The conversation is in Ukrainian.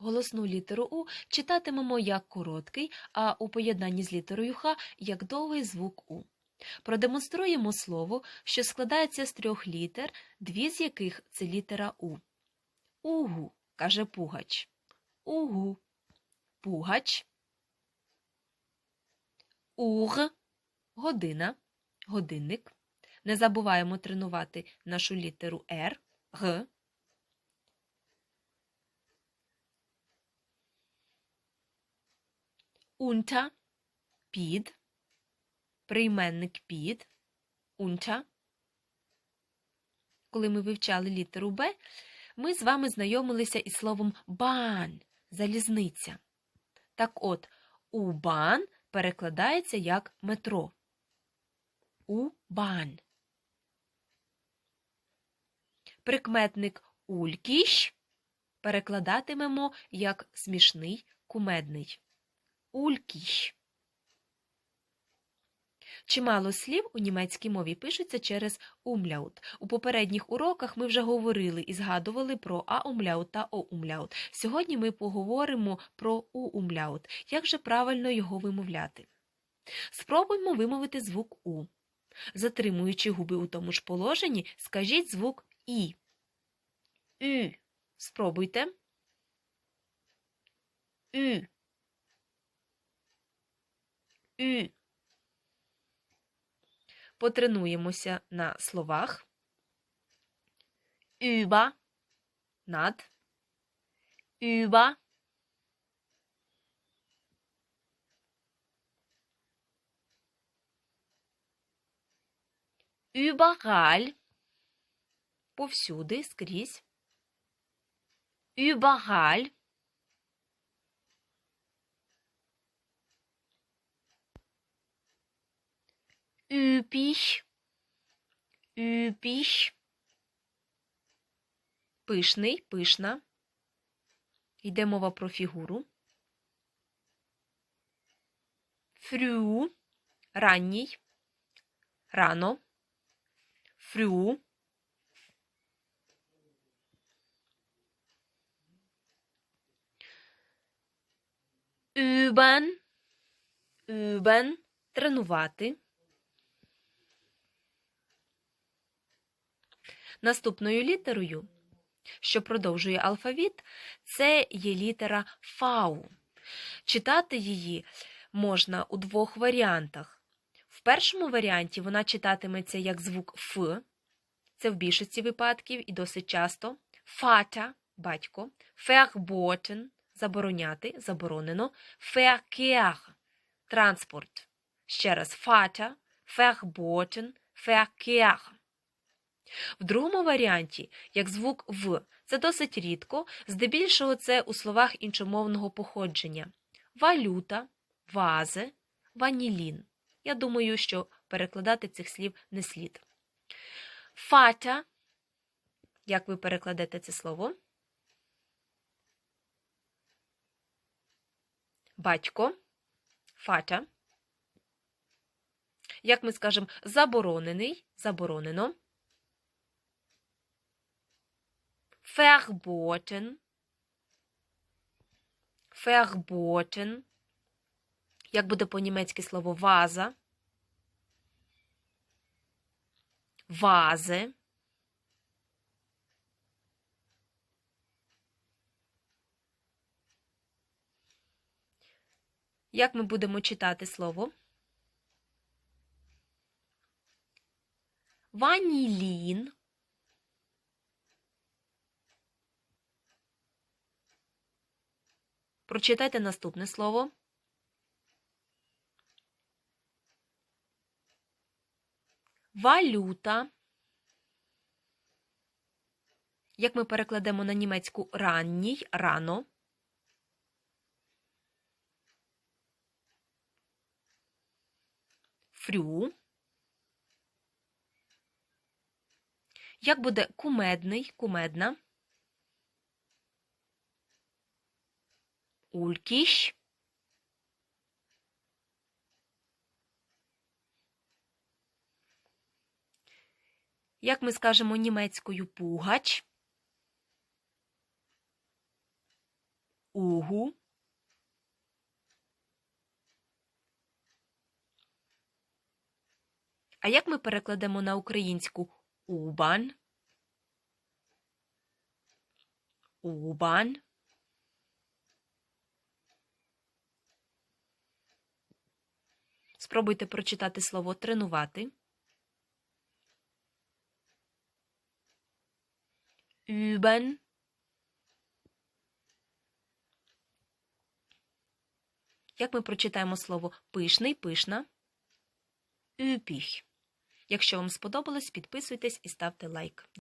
голосну літеру У читатимемо як короткий, а у поєднанні з літерою Х як довгий звук У. Продемонструємо слово, що складається з трьох літер, дві з яких це літера У. Угу, каже Пугач. Угу. Пугач. Уг. Година. Годинник. Не забуваємо тренувати нашу літеру Р. Г. Унта. Під. Прийменник під. Унта. Коли ми вивчали літеру Б, ми з вами знайомилися із словом бан залізниця. Так от, убан перекладається як метро. Убан. Прикметник улькіш перекладатимемо як смішний кумедний. Улькіш. Чимало слів у німецькій мові пишуться через умляут. У попередніх уроках ми вже говорили і згадували про а-умляут та о-умляут. Сьогодні ми поговоримо про у-умляут. Як же правильно його вимовляти? Спробуймо вимовити звук У. Затримуючи губи у тому ж положенні, скажіть звук І. Ü. Спробуйте. Ü. Ü. Потренуємося на словах. Über. Над. Über. Überall. Повсюди, скрізь. Überall. Üppig. Üppig. Пишний, пишна. Йде мова про фігуру. Фрю. Ранній. Рано. Фрю. Üben. Üben. Тренувати. Наступною літерою, що продовжує алфавіт, це є літера Фау. Читати її можна у двох варіантах. В першому варіанті вона читатиметься як звук Ф, це в більшості випадків і досить часто. Фата батько, ферботен забороняти, заборонено, феркех транспорт. Ще раз фата, ферботен, феркех. В другому варіанті, як звук В, це досить рідко, здебільшого це у словах іншомовного походження. Валюта, вази, ванілін. Я думаю, що перекладати цих слів не слід. Фата. Як ви перекладете це слово? Батько. Фата. Як ми скажемо, заборонений, заборонено. Verboten. Verboten. Як буде по-німецьки слово ваза? Вази. Як ми будемо читати слово? Ванілін. Прочитайте наступне слово. Валюта. Як ми перекладемо на німецьку ранній, рано. Фрю. Як буде кумедний, кумедна? Улькіш. Як ми скажемо німецькою пугач? угу. А як ми перекладемо на українську убан? Убан. Спробуйте прочитати слово тренувати. Üben. Як ми прочитаємо слово пишний, пишна? Üppig. Якщо вам сподобалось, підписуйтесь і ставте лайк.